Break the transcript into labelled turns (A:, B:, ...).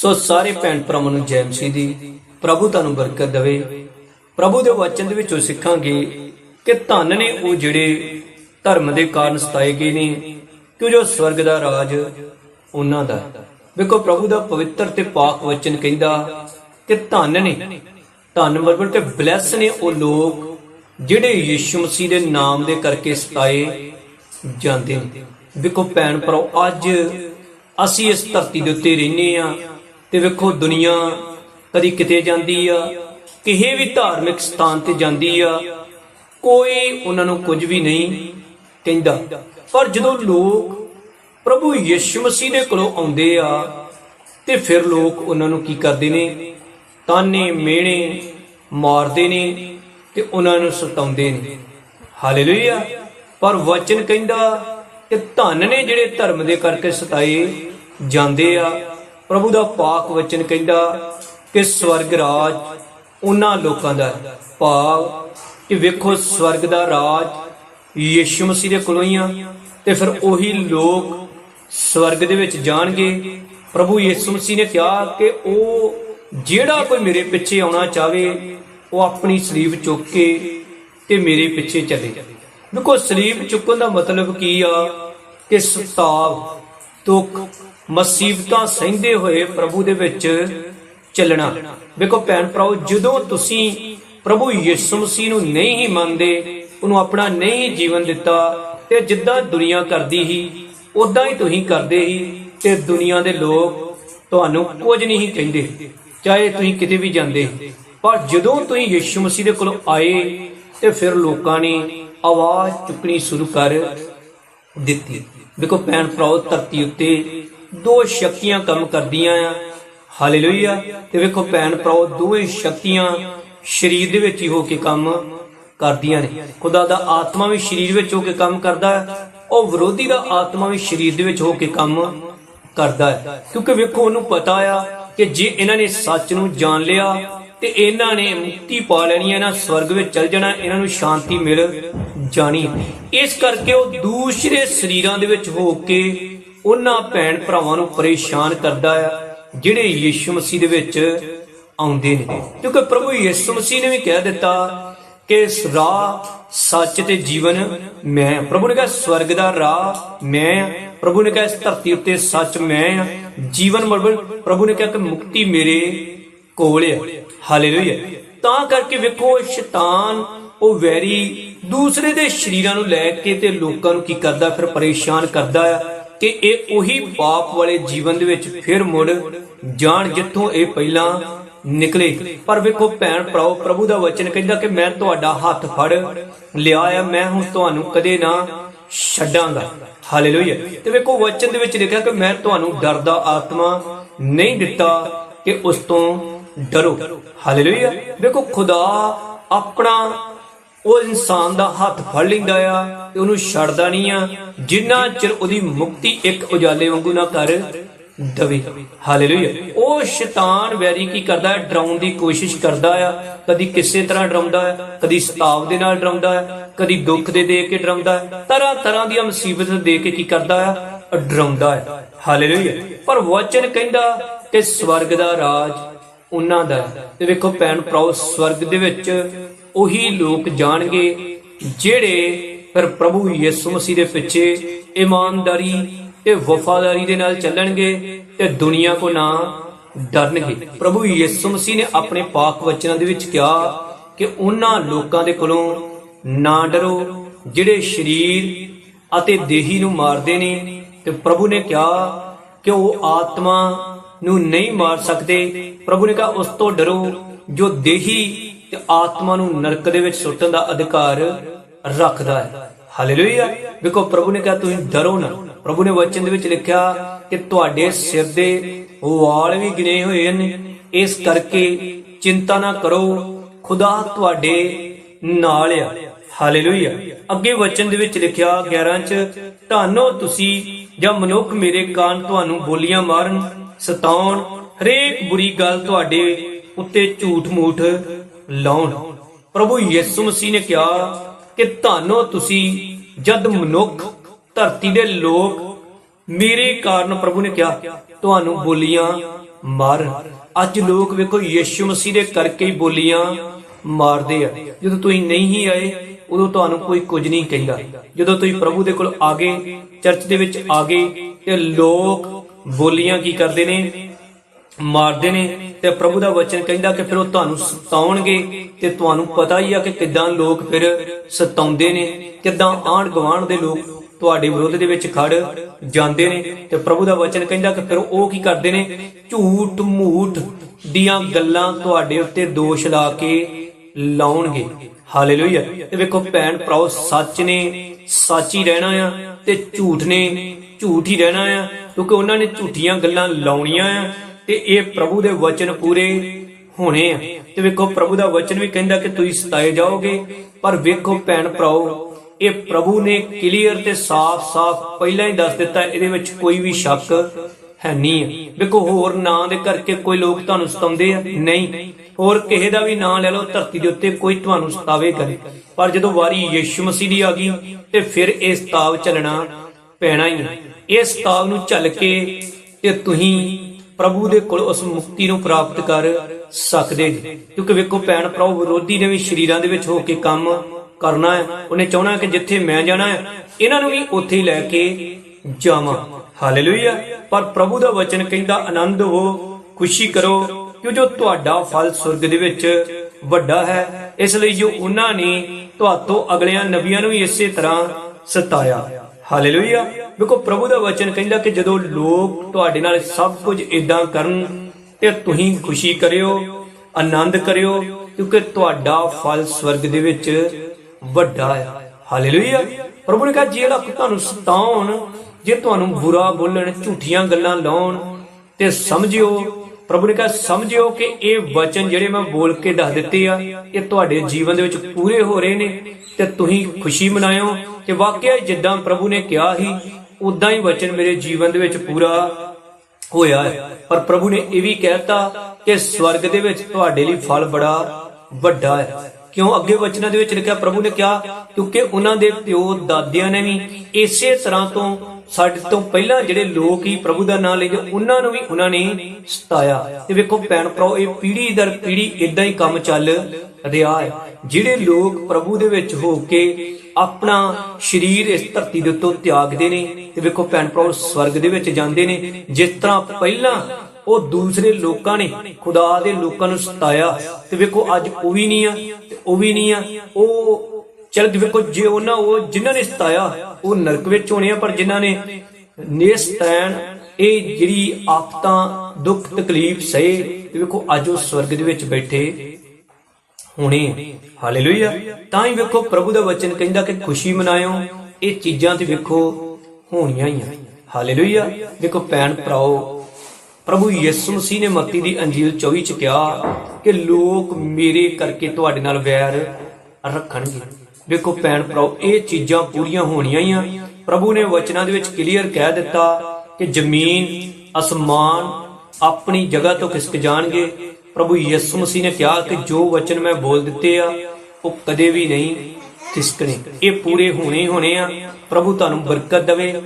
A: ਸੋ ਸਾਰੇ ਭੈਣ ਭਰਾਵਾਂ ਨੂੰ ਜੈ ਮਸੀਹ ਦੀ ਪ੍ਰਭੂ ਤੁਹਾਨੂੰ ਬਰਕਤ ਦੇਵੇ। ਪ੍ਰਭੂ ਦੇ ਵਚਨ ਦੇ ਵਿੱਚੋਂ ਸਿੱਖਾਂਗੇ ਕਿ ਧਨ ਨੇ ਉਹ ਜਿਹੜੇ ਧਰਮ ਦੇ ਕਾਰਨ ਸਤਾਏ ਗਏ ਨੇ, ਕਿ ਜੋ ਸਵਰਗ ਦਾ ਰਾਜ ਉਹਨਾਂ ਦਾ। ਵੇਖੋ, ਪ੍ਰਭੂ ਦਾ ਪਵਿੱਤਰ ਤੇ ਪਾਕ ਵਚਨ ਕਹਿੰਦਾ ਕਿ ਧਨ ਨੇ, ਧੰਨ ਮਤਲਬ ਕਿ ਬਲੈਸ ਨੇ ਉਹ ਲੋਕ ਜਿਹੜੇ ਯੀਸ਼ੂ ਮਸੀਹ ਦੇ ਨਾਮ ਦੇ ਕਰਕੇ ਸਤਾਏ ਜਾਂਦੇ ਨੇ। ਵੇਖੋ, ਭੈਣ ਭਰਾਓ, ਅੱਜ ਅਸੀਂ ਇਸ ਧਰਤੀ ਦੇ ਉੱਤੇ ਰਹਿੰਦੇ ਆ ਤੇ ਵੇਖੋ ਦੁਨੀਆ ਕਦੀ ਕਿਤੇ ਜਾਂਦੀ ਆ, ਕਿਸੇ ਵੀ ਧਾਰਮਿਕ ਸਥਾਨ ਤੇ ਜਾਂਦੀ ਆ, ਕੋਈ ਉਹਨਾਂ ਨੂੰ ਕੁਝ ਵੀ ਨਹੀਂ ਕਹਿੰਦਾ। ਪਰ ਜਦੋਂ ਲੋਕ ਪ੍ਰਭੂ ਯਿਸੂ ਮਸੀਹ ਦੇ ਕੋਲੋਂ ਆਉਂਦੇ ਆ, ਤੇ ਫਿਰ ਲੋਕ ਉਹਨਾਂ ਨੂੰ ਕੀ ਕਰਦੇ ਨੇ? ਤਾਨੇ, ਮੇਣੇ ਮਾਰਦੇ ਨੇ ਤੇ ਉਹਨਾਂ ਨੂੰ ਸਤਾਉਂਦੇ ਨੇ। ਹਾਲੇਲੂਇਆ। ਪਰ ਵਚਨ ਕਹਿੰਦਾ ਕਿ ਧਨ ਨੇ ਜਿਹੜੇ ਧਰਮ ਦੇ ਕਰਕੇ ਸਤਾਏ ਜਾਂਦੇ ਆ। ਪ੍ਰਭੂ ਦਾ ਪਾਕ ਵਚਨ ਕਹਿੰਦਾ ਕਿ ਸਵਰਗ ਰਾਜ ਉਹਨਾਂ ਲੋਕਾਂ ਦਾ ਭਾਵ ਕਿ ਵੇਖੋ ਸਵਰਗ ਦਾ ਰਾਜ ਯੀਸ਼ੂ ਮਸੀਹ ਦੇ ਕੋਲੋਂ ਹੀ ਆ ਤੇ ਫਿਰ ਉਹੀ ਲੋਕ ਸਵਰਗ ਦੇ ਵਿੱਚ ਜਾਣਗੇ। ਪ੍ਰਭੂ ਯਿਸੂ ਮਸੀਹ ਨੇ ਕਿਹਾ ਕਿ ਉਹ ਜਿਹੜਾ ਕੋਈ ਮੇਰੇ ਪਿੱਛੇ ਆਉਣਾ ਚਾਵੇ ਉਹ ਆਪਣੀ ਸਲੀਬ ਚੁੱਕ ਕੇ ਤੇ ਮੇਰੇ ਪਿੱਛੇ ਚੱਲੇ ਦੇਖੋ, ਸਲੀਬ ਚੁੱਕਣ ਦਾ ਮਤਲਬ ਕੀ ਆ ਕਿ ਸਤਾਵ, ਦੁੱਖ ਮੁਸੀਬਤਾਂ ਸਹਿੰਦੇ ਹੋਏ ਪ੍ਰਭੂ ਦੇ ਵਿੱਚ ਚੱਲਣਾ। ਵੇਖੋ ਭੈਣ ਭਰਾਓ, ਜਦੋਂ ਤੁਸੀਂ ਪ੍ਰਭੂ ਯਿਸੂ ਮਸੀਹ ਨੂੰ ਨਹੀਂ ਹੀ ਮੰਨਦੇ, ਉਹਨੂੰ ਆਪਣਾ ਨਹੀਂ ਜੀਵਨ ਦਿੱਤਾ, ਤੇ ਜਿੱਦਾਂ ਦੁਨੀਆ ਕਰਦੀ ਸੀ ਉਦਾਂ ਹੀ ਤੁਸੀਂ ਕਰਦੇ ਸੀ, ਤੇ ਦੁਨੀਆ ਦੇ ਲੋਕ ਤੁਹਾਨੂੰ ਕੁਝ ਨਹੀਂ ਕਹਿੰਦੇ, ਚਾਹੇ ਤੁਸੀਂ ਕਿਤੇ ਵੀ ਜਾਂਦੇ। ਪਰ ਜਦੋਂ ਤੁਸੀਂ ਯਿਸੂ ਮਸੀਹ ਦੇ ਕੋਲ ਆਏ, ਤੇ ਫਿਰ ਲੋਕਾਂ ਨੇ ਆਵਾਜ਼ ਚੁੱਕਣੀ ਸ਼ੁਰੂ ਕਰ ਦਿੱਤੀ। ਦੇਖੋ ਭੈਣ ਭਰਾਓ, ਧਰਤੀ ਉੱਤੇ ਦੋ ਸ਼ਕਤੀਆਂ ਕੰਮ ਕਰਦੀਆਂ ਆ। ਹਾਲੇਲੂਇਆ ਤੇ ਵੇਖੋ ਭੈਣ ਭਰਾਓ, ਦੋਵੇਂ ਸ਼ਕਤੀਆਂ ਸਰੀਰ ਦੇ ਵਿੱਚ ਹੀ ਹੋ ਕੇ ਕੰਮ ਕਰਦੀਆਂ ਨੇ। ਖੁਦਾ ਦਾ ਆਤਮਾ ਵੀ ਸਰੀਰ ਵਿੱਚ ਹੋ ਕੇ ਕੰਮ ਕਰਦਾ ਹੈ, ਉਹ ਵਿਰੋਧੀ ਦਾ ਆਤਮਾ ਵੀ ਸਰੀਰ ਦੇ ਵਿੱਚ ਹੋ ਕੇ ਕੰਮ ਕਰਦਾ ਹੈ। ਕਿਉਂਕਿ ਵੇਖੋ, ਉਹਨੂੰ ਪਤਾ ਆ ਕਿ ਜੇ ਇਹਨਾਂ ਨੇ ਸੱਚ ਨੂੰ ਜਾਣ ਲਿਆ ਤੇ ਇਹਨਾਂ ਨੇ ਮੁਕਤੀ ਪਾ ਲੈਣੀ ਹੈ ਨਾ, ਸਵਰਗ ਵਿੱਚ ਚਲ ਜਾਣਾ, ਇਹਨਾਂ ਨੂੰ ਸ਼ਾਂਤੀ ਮਿਲ ਜਾਣੀ ਇਸ ਕਰਕੇ ਉਹ ਦੂਸਰੇ ਸਰੀਰਾਂ ਦੇ ਵਿੱਚ ਹੋ ਕੇ ਉਹਨਾਂ ਭੈਣ ਭਰਾਵਾਂ ਨੂੰ ਪਰੇਸ਼ਾਨ ਕਰਦਾ ਆ, ਜਿਹੜੇ ਯਿਸੂ ਮਸੀਹ ਦੇ ਵਿੱਚ ਆਉਂਦੇ ਨੇ। ਕਿਉਂਕਿ ਪ੍ਰਭੂ ਯਿਸੂ ਮਸੀਹ ਨੇ ਵੀ ਕਹਿ ਦਿੱਤਾ ਕਿ ਰਾਹ ਸੱਚ ਤੇ ਜੀਵਨ ਮੈਂ ਪ੍ਰਭੂ ਨੇ ਕਿਹਾ, ਸਵਰਗ ਦਾ ਰਾਹ ਮੈਂ ਪ੍ਰਭੂ ਨੇ ਕਿਹਾ, ਇਸ ਧਰਤੀ ਉੱਤੇ ਸੱਚ ਮੈਂ ਜੀਵਨ ਮਤਲਬ ਪ੍ਰਭੂ ਨੇ ਕਿਹਾ ਕਿ ਮੁਕਤੀ ਮੇਰੇ ਕੋਲ ਹੈ ਹਾਲੇਲੂਇਆ। ਤਾਂ ਕਰਕੇ ਵੇਖੋ ਸ਼ੈਤਾਨ, ਉਹ ਵੈਰੀ ਦੂਸਰੇ ਦੇ ਸ਼ਰੀਰਾਂ ਨੂੰ ਲੈ ਕੇ ਤੇ ਲੋਕਾਂ ਨੂੰ ਕੀ ਕਰਦਾ, ਫਿਰ ਪਰੇਸ਼ਾਨ ਕਰਦਾ ਆ। ਕਿ ਇਹ ਉਹੀ ਪਾਪ ਵਾਲੇ ਜੀਵਨ ਦੇ ਵਿੱਚ ਫਿਰ ਮੁੜ ਜਾਣ ਜਿੱਥੋਂ ਇਹ ਪਹਿਲਾਂ ਨਿਕਲੇ। ਪਰ ਵੇਖੋ ਭੈਣ ਭਰਾਓ, ਪ੍ਰਭੂ ਦਾ ਵਚਨ ਕਹਿੰਦਾ ਕਿ ਮੈਂ ਤੁਹਾਡਾ ਹੱਥ ਫੜ ਲਿਆ ਆ, ਮੈਂ ਹੁਣ ਤੁਹਾਨੂੰ ਕਦੇ ਨਾ ਛੱਡਾਂਗਾ। ਹਾਲੇਲੂਇਆ ਤੇ ਵੇਖੋ ਵਚਨ ਦੇ ਵਿੱਚ ਲਿਖਿਆ ਕਿ ਮੈਂ ਤੁਹਾਨੂੰ ਡਰ ਦਾ ਆਤਮਾ ਨਹੀਂ ਦਿੱਤਾ ਕਿ ਉਸ ਤੋਂ ਡਰੋ। ਹਾਲੇਲੂਇਆ ਵੇਖੋ ਖੁਦਾ ਆਪਣਾ ਉਹ ਇਨਸਾਨ ਦਾ ਹੱਥ ਫੜ ਲੈਂਦਾ ਆ ਤੇ ਉਹਨੂੰ ਛੱਡਦਾ ਨਹੀਂ ਆ। ਜਿੰਨਾ ਚਿਰ ਉਹਦੀ ਮੁਕਤੀ ਇੱਕ ਉਜਾਲੇ ਵਾਂਗੂ ਨਾ ਕਰ ਦਵੇ। ਹਾਲੇਲੂਇਆ ਉਹ ਸ਼ੈਤਾਨ ਵੈਰੀ ਕੀ ਕਰਦਾ ਹੈ? ਡਰਾਉਣ ਦੀ ਕੋਸ਼ਿਸ਼ ਕਰਦਾ ਆ। ਕਦੀ ਕਿਸੇ ਤਰ੍ਹਾਂ ਡਰਾਉਂਦਾ ਹੈ, ਕਦੀ ਸਤਾਵ ਦੇ ਨਾਲ ਡਰਾਉਂਦਾ ਹੈ, ਕਦੀ ਦੁੱਖ ਦੇ ਦੇ ਕੇ ਡਰਾਉਂਦਾ ਹੈ। ਤਰ੍ਹਾਂ ਤਰ੍ਹਾਂ ਦੀਆਂ ਮੁਸੀਬਤਾਂ ਦੇ ਕੇ ਕੀ ਕਰਦਾ ਹੈ ਡਰਾਉਂਦਾ ਹੈ। ਹਾਲੇਲੂਇਆ ਪਰ ਵਚਨ ਕਹਿੰਦਾ ਕਿ ਸਵਰਗ ਦਾ ਰਾਜ ਉਹਨਾਂ ਦਾ ਤੇ ਵੇਖੋ ਭੈਣ ਭਰਾਓ ਸਵਰਗ ਦੇ ਵਿੱਚ ਉਹੀ ਲੋਕ ਜਾਣਗੇ, ਜਿਹੜੇ ਫਿਰ ਪ੍ਰਭੂ ਯਿਸੂ ਮਸੀਹ ਦੇ ਪਿੱਛੇ ਇਮਾਨਦਾਰੀ ਤੇ ਵਫਾਦਾਰੀ ਦੇ ਨਾਲ ਚੱਲਣਗੇ ਤੇ ਦੁਨੀਆ ਕੋ ਨਾ ਡਰਨਗੇ। ਪ੍ਰਭੂ ਯਿਸੂ ਮਸੀਹ ਨੇ ਆਪਣੇ ਪਾਕ ਵਚਨਾਂ ਦੇ ਵਿੱਚ ਕਿਹਾ ਕਿ ਉਹਨਾਂ ਲੋਕਾਂ ਦੇ ਕੋਲੋਂ ਨਾ ਡਰੋ, ਜਿਹੜੇ ਸਰੀਰ ਅਤੇ ਦੇਹੀ ਨੂੰ ਮਾਰਦੇ ਨੇ। ਤੇ ਪ੍ਰਭੂ ਨੇ ਕਿਹਾ ਕਿ ਉਹ ਆਤਮਾ ਨੂੰ ਨਹੀਂ ਮਾਰ ਸਕਦੇ। ਪ੍ਰਭੂ ਨੇ ਕਿਹਾ, ਉਸ ਤੋਂ ਡਰੋ ਜੋ ਦੇਹੀ ਤੇ ਆਤਮਾ ਨੂੰ ਨਰਕ ਦੇ ਵਿੱਚ ਸੁੱਟਣ ਦਾ ਅਧਿਕਾਰ ਰੱਖਦਾ ਹੈ। ਹਾਲੇਲੂਇਆ ਵੇਖੋ, ਪ੍ਰਭੂ ਨੇ ਕਿਹਾ, ਤੁਸੀਂ ਡਰੋ ਨਾ। ਪ੍ਰਭੂ ਨੇ ਵਚਨ ਦੇ ਵਿੱਚ ਲਿਖਿਆ ਕਿ ਤੁਹਾਡੇ ਸਿਰ ਦੇ ਵਾਲ ਵੀ ਗਿਣੇ ਹੋਏ ਨੇ ਇਸ ਕਰਕੇ ਚਿੰਤਾ ਨਾ ਕਰੋ। ਖੁਦਾ ਤੁਹਾਡੇ ਨਾਲ ਆ। ਹਾਲੇਲੂਇਆ ਅੱਗੇ ਵਚਨ ਦੇ ਵਿੱਚ ਲਿਖਿਆ 11 ਚ, ਧੰਨੋ ਤੁਸੀਂ ਜਾਂ ਮਨੁੱਖ ਮੇਰੇ ਕਾਨ ਤੁਹਾਨੂੰ ਬੋਲੀਆਂ ਮਾਰਨ, ਸਤਾਉਣ, ਹਰੇਕ ਬੁਰੀ ਗੱਲ ਤੁਹਾਡੇ ਉੱਤੇ ਝੂਠ ਮੂਠ ਲਾਉਣ। ਪ੍ਰਭੂ ਯਿਸੂ ਮਸੀਹ ਨੇ ਕਿਹਾ ਕਿ ਧੰਨੋ ਤੁਸੀਂ ਜਦ ਮਨੁੱਖ, ਧਰਤੀ ਦੇ ਲੋਕ ਮੇਰੇ ਕਾਰਨ ਪ੍ਰਭੂ ਨੇ ਕਿਹਾ, ਤੁਹਾਨੂੰ ਬੋਲੀਆਂ ਮਾਰ। ਅੱਜ ਲੋਕ ਵੇਖੋ ਯੀਸ਼ੂ ਮਸੀਹ ਦੇ ਕਰਕੇ ਹੀ ਬੋਲੀਆਂ ਮਾਰਦੇ ਆ। ਜਦੋਂ ਤੁਸੀਂ ਨਹੀਂ ਆਏ, ਉਦੋਂ ਤੁਹਾਨੂੰ ਕੋਈ ਕੁਝ ਨਹੀਂ ਕਹਿੰਦਾ। ਜਦੋਂ ਤੁਸੀਂ ਪ੍ਰਭੂ ਦੇ ਕੋਲ ਆ ਗਏ, ਚਰਚ ਦੇ ਵਿੱਚ ਆ ਗਏ, ਤੇ ਲੋਕ ਬੋਲੀਆਂ ਕੀ ਕਰਦੇ ਨੇ? ਮਾਰਦੇ ਨੇ ਤੇ ਪ੍ਰਭੂ ਦਾ ਵਚਨ ਕਹਿੰਦਾ ਕਿ ਫਿਰ ਉਹ ਤੁਹਾਨੂੰ ਸਤਾਉਣਗੇ ਤੇ ਤੁਹਾਨੂੰ ਪਤਾ ਹੀ ਆ ਕਿ ਕਿਦਾਂ ਲੋਕ ਫਿਰ ਸਤਾਉਂਦੇ ਨੇ, ਕਿਦਾਂ ਆਂਢ ਗੁਆਂਢ ਦੇ ਲੋਕ ਤੁਹਾਡੇ ਵਿਰੋਧ ਦੇ ਵਿੱਚ ਖੜ ਜਾਂਦੇ ਨੇ ਤੇ ਪ੍ਰਭੂ ਦਾ ਵਚਨ ਕਹਿੰਦਾ ਕਿ ਫਿਰ ਉਹ ਕੀ ਕਰਦੇ ਨੇ? ਝੂਠ ਮੂਠ ਦੀਆਂ ਗੱਲਾਂ ਤੁਹਾਡੇ ਉੱਤੇ ਦੋਸ਼ ਲਾ ਕੇ ਲਾਉਣਗੇ। ਹਾਲੇਲੂਇਆ ਤੇ ਵੇਖੋ ਭੈਣ ਭਰਾਓ, ਸੱਚ ਨੇ ਸੱਚ ਹੀ ਰਹਿਣਾ ਆ ਤੇ ਝੂਠ ਨੇ ਝੂਠ ਹੀ ਰਹਿਣਾ ਆ ਕਿਉਂਕਿ ਉਹਨਾਂ ਨੇ ਝੂਠੀਆਂ ਗੱਲਾਂ ਲਾਉਣੀਆਂ ਆ ਤੇ ਇਹ ਪ੍ਰਭੂ ਦੇ ਵਚਨ ਪੂਰੇ ਹੋਣੇ ਆ। ਤੇ ਵੇਖੋ, ਪ੍ਰਭੂ ਦਾ ਵਚਨ ਵੀ ਕਹਿੰਦਾ ਕਿ ਤੁਸੀਂ ਸਤਾਏ ਜਾਓਗੇ, ਪਰ ਵੇਖੋ ਭੈਣ ਭਰਾਓ, ਇਹ ਪ੍ਰਭੂ ਨੇ ਕਲੀਅਰ ਤੇ ਸਾਫ਼-ਸਾਫ਼ ਪਹਿਲਾਂ ਹੀ ਦੱਸ ਦਿੱਤਾ, ਇਹਦੇ ਵਿੱਚ ਕੋਈ ਵੀ ਸ਼ੱਕ ਹੈ ਨਹੀਂ ਵੇਖੋ, ਹੋਰ ਨਾਂ ਦੇ ਕਰਕੇ ਕੋਈ ਲੋਕ ਤੁਹਾਨੂੰ ਸਤਾਉਂਦੇ ਆ? ਨਹੀਂ। ਹੋਰ ਕਿਸੇ ਦਾ ਵੀ ਨਾਂ ਲੈ ਲਓ, ਧਰਤੀ ਦੇ ਉੱਤੇ ਕੋਈ ਤੁਹਾਨੂੰ ਸਤਾਵੇ ਕਰੇ ਪਰ ਜਦੋਂ ਵਾਰੀ ਯੀਸ਼ੂ ਮਸੀਹ ਦੀ ਆ ਗਈ, ਤੇ ਫਿਰ ਇਹ ਸਤਾਵ ਚੱਲਣਾ ਪੈਣਾ ਹੀ ਹੈ ਇਹ ਸਤਾਵ ਨੂੰ ਝੱਲ ਕੇ ਤੇ ਤੁਸੀਂ ਪ੍ਰਭੂ ਦੇ ਕੋਲ ਉਸ ਮੁਕਤੀ ਨੂੰ ਪ੍ਰਾਪਤ ਕਰ ਸਕਦੇ ਜੀ ਕਿਉਂਕਿ ਵੇਖੋ ਭੈਣ ਭਰਾਓ, ਵਿਰੋਧੀ ਨੇ ਵੀ ਸ਼ਰੀਰਾਂ ਦੇ ਵਿੱਚ ਹੋ ਕੇ ਕੰਮ ਕਰਨਾ ਹੈ। ਉਹਨੇ ਚਾਹਣਾ ਕਿ ਜਿੱਥੇ ਮੈਂ ਜਾਣਾ ਹੈ, ਇਹਨਾਂ ਨੂੰ ਵੀ ਉੱਥੇ ਹੀ ਲੈ ਕੇ ਜਾਵਾਂ। ਹਾਲੇਲੂਇਆ। ਪਰ ਪ੍ਰਭੂ ਦਾ ਵਚਨ ਕਹਿੰਦਾ, ਆਨੰਦ ਹੋ, ਖੁਸ਼ੀ ਕਰੋ, ਕਿਉਂ ਜੋ ਤੁਹਾਡਾ ਫਲ ਸੁਰਗ ਦੇ ਵਿੱਚ ਵੱਡਾ ਹੈ, ਇਸ ਲਈ ਜੋ ਉਹਨਾਂ ਨੇ ਤੁਹਾਤੋਂ ਅਗਲਿਆਂ ਨਬੀਆਂ ਨੂੰ ਵੀ ਇਸੇ ਤਰ੍ਹਾਂ ਸਤਾਇਆ। ਹਾਲੇਲੂਇਆ ਵੇਖੋ, ਪ੍ਰਭੂ ਦਾ ਵਚਨ ਕਹਿੰਦਾ ਕਿ ਜਦੋਂ ਲੋਕ ਤੁਹਾਡੇ ਨਾਲ ਸਭ ਕੁਝ ਇਦਾਂ ਕਰਨ, ਤੇ ਤੁਸੀਂ ਖੁਸ਼ੀ ਕਰਿਓ, ਆਨੰਦ ਕਰਿਓ, ਕਿਉਂਕਿ ਤੁਹਾਡਾ ਫਲ ਸਵਰਗ ਦੇ ਵਿੱਚ ਵੱਡਾ ਹੈ ਹਾਲੇਲੂਇਆ ਪ੍ਰਭੂ ਨੇ ਕਿਹਾ ਜਿਹੜਾ ਤੁਹਾਨੂੰ ਸਤਾਉਣ, ਜੇ ਤੁਹਾਨੂੰ ਬੁਰਾ ਬੋਲਣ, ਝੂਠੀਆਂ ਗੱਲਾਂ ਲਾਉਣ, ਤੇ ਸਮਝਿਓ, ਪ੍ਰਭੂ ਨੇ ਕਿਹਾ, ਸਮਝਿਓ ਕਿ ਇਹ ਵਚਨ ਜਿਹੜੇ ਮੈਂ ਬੋਲ ਕੇ ਦੱਸ ਦਿੱਤੇ ਆ, ਇਹ ਤੁਹਾਡੇ ਜੀਵਨ ਦੇ ਵਿੱਚ ਪੂਰੇ ਹੋ ਰਹੇ ਨੇ, ਤੇ ਤੁਸੀਂ ਖੁਸ਼ੀ ਮਨਾਇਓ ਕਿ ਵਾਕਿਆ ਜਿੱਦਾਂ ਪ੍ਰਭੂ ਨੇ ਕਿਹਾ ਸੀ ਉਦਾਂ ਹੀ ਵਚਨ ਮੇਰੇ ਜੀਵਨ ਦੇ ਵਿੱਚ ਪੂਰਾ ਹੋਇਆ ਹੈ। ਪਰ ਪ੍ਰਭੂ ਨੇ ਇਹ ਵੀ ਕਹਿਤਾ ਕਿ ਸਵਰਗ ਦੇ ਵਿੱਚ ਤੁਹਾਡੇ ਲਈ ਫਲ ਬੜਾ ਵੱਡਾ ਹੈ। ਕਿਉਂ? ਅੱਗੇ ਵਚਨਾਂ ਦੇ ਵਿੱਚ ਲਿਖਿਆ ਪ੍ਰਭੂ ਨੇ ਕਿਹਾ, ਕਿਉਂਕਿ ਉਹਨਾਂ ਦੇ ਪਿਓ ਦਾਦਿਆਂ ਨੇ ਵੀ ਇਸੇ ਤਰ੍ਹਾਂ ਤੋਂ ਸਾਡੇ ਤੋਂ ਪਹਿਲਾਂ ਜਿਹੜੇ ਲੋਕ ਹੀ ਪ੍ਰਭੂ ਦਾ ਨਾਮ ਲੈਂਦੇ ਉਹਨਾਂ ਨੂੰ ਵੀ ਉਹਨਾਂ ਨੇ ਸਤਾਇਆ। ਤੇ ਵੇਖੋ ਭੈਣ ਭਰਾਓ, ਇਹ ਪੀੜ੍ਹੀ ਦਰ ਪੀੜੀ ਇਦਾਂ ਹੀ ਕੰਮ ਚੱਲ ਰਿਹਾ ਹੈ। ਜਿਹੜੇ ਲੋਕ ਪ੍ਰਭੂ ਦੇ ਵਿੱਚ ਹੋ ਕੇ ਆਪਣਾ ਸਰੀਰ ਇਸ ਧਰਤੀ ਦੇ ਉੱਤੋਂ ਤਿਆਗਦੇ ਨੇ। ਤੇ ਵੇਖੋ ਭੈਣ ਭਰਾਓ ਸਵਰਗ ਦੇ ਵਿੱਚ ਜਾਂਦੇ ਨੇ। ਜਿਸ ਤਰ੍ਹਾਂ ਪਹਿਲਾਂ ਉਹ ਦੂਸਰੇ ਲੋਕਾਂ ਨੇ, ਖੁਦਾ ਦੇ ਲੋਕਾਂ ਨੂੰ ਸਤਾਇਆ। ਤੇ ਵੇਖੋ ਅੱਜ ਉਹ ਵੀ ਨਹੀਂ ਆ, ਤੇ ਉਹ ਵੀ ਨਹੀਂ ਆ। ਉਹ ਚਲ ਵੇਖੋ, ਜੇ ਉਹਨਾਂ ਉਹ ਜਿਨ੍ਹਾਂ ਨੇ ਸਤਾਇਆ, ਉਹ ਨਰਕ ਵਿੱਚ ਹੋਣੇ ਆ, ਪਰ ਜਿਨ੍ਹਾਂ ਨੇ ਨੇਸਤੈਨ ਇਹ ਜਿਹੜੀ ਆਫਤਾਂ, ਦੁੱਖ, ਤਕਲੀਫ, ਸਹੇ, ਤੇ ਵੇਖੋ ਅੱਜ ਉਹ ਸਵਰਗ ਦੇ ਵਿੱਚ ਬੈਠੇ। ਹੋਣੇ। ਹਾਲੇਲੂਇਆ। ਤਾਂ ਹੀ ਵੇਖੋ ਪ੍ਰਭੂ ਦਾ ਵਚਨ ਕਹਿੰਦਾ ਕਿ ਖੁਸ਼ੀ ਮਨਾਇਓ। ਇਹ ਚੀਜ਼ਾਂ ਤੇ ਵੇਖੋ, ਹੋਣੀਆਂ ਹੀ ਆ। ਹਾਲੇਲੂਇਆ। ਵੇਖੋ ਭੈਣ ਭਰਾਓ, ਪ੍ਰਭੂ ਯਿਸੂ ਮਸੀਹ ਨੇ ਮੱਤੀ ਦੀ ਅੰਜੀਲ 24 ਚ ਕਿਹਾ ਕਿ ਲੋਕ ਮੇਰੇ ਕਰਕੇ ਤੁਹਾਡੇ ਨਾਲ ਵੈਰ ਰੱਖਣਗੇ। ਵੇਖੋ ਭੈਣ ਭਰਾਓ, ਇਹ ਚੀਜ਼ਾਂ ਪੂਰੀਆਂ ਹੋਣੀਆਂ ਹੀ ਆ। ਪ੍ਰਭੂ ਨੇ ਵਚਨਾਂ ਦੇ ਵਿੱਚ ਕਲੀਅਰ ਕਹਿ ਦਿੱਤਾ ਕਿ ਜ਼ਮੀਨ, ਅਸਮਾਨ ਆਪਣੀ ਜਗ੍ਹਾ ਤੋਂ ਖਿਸਕ ਜਾਣਗੇ। ਪ੍ਰਭੂ ਯਿਸੂ ਮਸੀਹ ਨੇ ਕਿਹਾ ਕਿ ਜੋ ਵਚਨ ਮੈਂ ਬੋਲ ਦਿੱਤੇ ਆ, ਉਹ ਕਦੇ ਵੀ ਨਹੀਂ ਖਿਸਕਣੇ ਇਹ ਪੂਰੇ ਹੋਣੇ ਹੋਣੇ ਆ। ਪ੍ਰਭੂ ਤੁਹਾਨੂੰ ਬਰਕਤ ਦੇਵੇ।